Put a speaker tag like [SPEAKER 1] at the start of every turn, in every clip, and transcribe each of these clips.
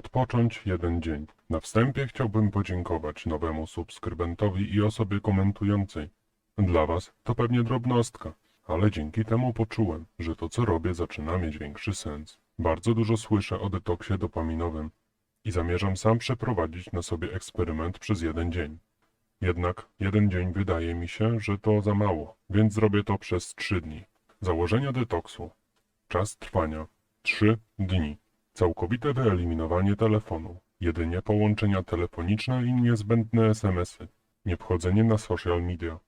[SPEAKER 1] Odpocząć jeden dzień. Na wstępie chciałbym podziękować nowemu subskrybentowi i osobie komentującej. Dla was to pewnie drobnostka, ale dzięki temu poczułem, że to co robię zaczyna mieć większy sens. Bardzo dużo słyszę o detoksie dopaminowym i zamierzam sam przeprowadzić na sobie eksperyment przez jeden dzień. Jednak jeden dzień wydaje mi się, że to za mało, więc zrobię to przez trzy dni. Założenia detoksu. Czas trwania 3 dni. Całkowite wyeliminowanie telefonu. Jedynie połączenia telefoniczne i niezbędne SMS-y. Nie wchodzenie na social media.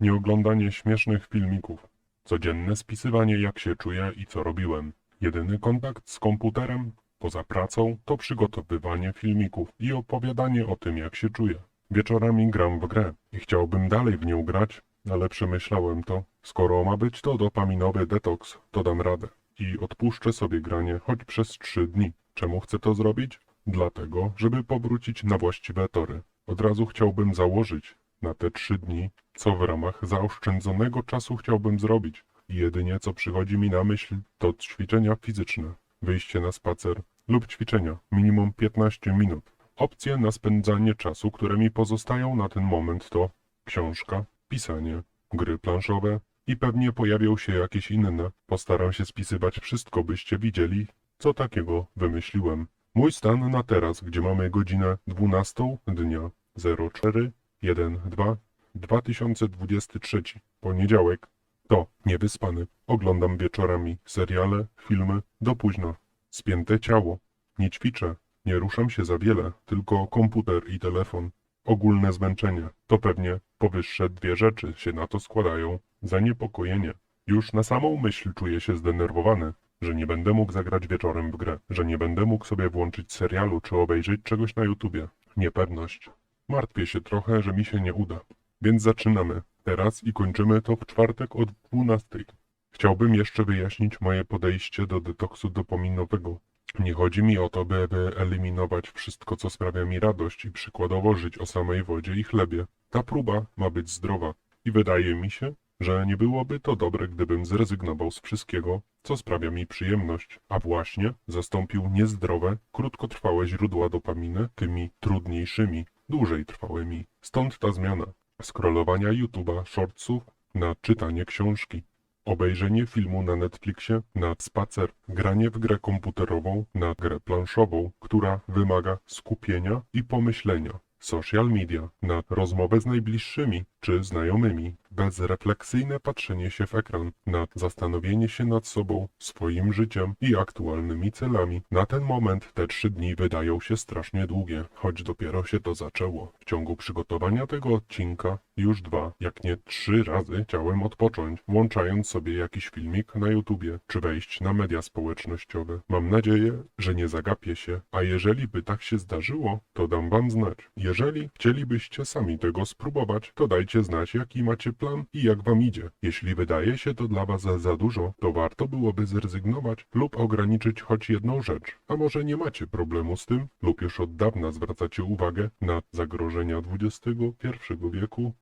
[SPEAKER 1] Nie oglądanie śmiesznych filmików. Codzienne spisywanie jak się czuję i co robiłem. Jedyny kontakt z komputerem poza pracą to przygotowywanie filmików i opowiadanie o tym jak się czuję. Wieczorami gram w grę i chciałbym dalej w nią grać, ale przemyślałem to. Skoro ma być to dopaminowy detoks, to dam radę i odpuszczę sobie granie choć przez trzy dni. Czemu chcę to zrobić? Dlatego, żeby powrócić na właściwe tory. Od razu chciałbym założyć na te trzy dni, co w ramach zaoszczędzonego czasu chciałbym zrobić. Jedynie co przychodzi mi na myśl, to ćwiczenia fizyczne, wyjście na spacer lub ćwiczenia, minimum 15 minut. Opcje na spędzanie czasu, które mi pozostają na ten moment to książka, pisanie, gry planszowe i pewnie pojawią się jakieś inne. Postaram się spisywać wszystko, byście widzieli, co takiego wymyśliłem. Mój stan na teraz, gdzie mamy godzinę 12 dnia 04 12 2023, poniedziałek, to niewyspany. Oglądam wieczorami seriale, filmy do późna. Spięte ciało. Nie ćwiczę, nie ruszam się za wiele, tylko komputer i telefon. Ogólne zmęczenie. To pewnie powyższe dwie rzeczy się na to składają. Zaniepokojenie. Już na samą myśl czuję się zdenerwowany, że nie będę mógł zagrać wieczorem w grę, że nie będę mógł sobie włączyć serialu czy obejrzeć czegoś na YouTubie. Niepewność. Martwię się trochę, że mi się nie uda. Więc zaczynamy. Teraz i kończymy to w czwartek o 12. Chciałbym jeszcze wyjaśnić moje podejście do detoksu dopaminowego. Nie chodzi mi o to, by wyeliminować wszystko, co sprawia mi radość i przykładowo żyć o samej wodzie i chlebie. Ta próba ma być zdrowa i wydaje mi się, że nie byłoby to dobre, gdybym zrezygnował z wszystkiego, co sprawia mi przyjemność, a właśnie zastąpił niezdrowe, krótkotrwałe źródła dopaminy tymi trudniejszymi, dłużej trwałymi. Stąd ta zmiana. Scrollowania YouTube'a, shortsów na czytanie książki. Obejrzenie filmu na Netflixie, na spacer, granie w grę komputerową, na grę planszową, która wymaga skupienia i pomyślenia. Social media, na rozmowę z najbliższymi czy znajomymi, bezrefleksyjne patrzenie się w ekran, na zastanowienie się nad sobą, swoim życiem i aktualnymi celami. Na ten moment te trzy dni wydają się strasznie długie, choć dopiero się to zaczęło. W ciągu przygotowania tego odcinka już dwa, jak nie trzy razy chciałem odpocząć, włączając sobie jakiś filmik na YouTubie, czy wejść na media społecznościowe. Mam nadzieję, że nie zagapię się, a jeżeli by tak się zdarzyło, to dam wam znać. Jeżeli chcielibyście sami tego spróbować, to dajcie znać jaki macie plan i jak wam idzie. Jeśli wydaje się to dla was za, dużo, to warto byłoby zrezygnować lub ograniczyć choć jedną rzecz. A może nie macie problemu z tym, lub już od dawna zwracacie uwagę na zagrożenia XXI wieku?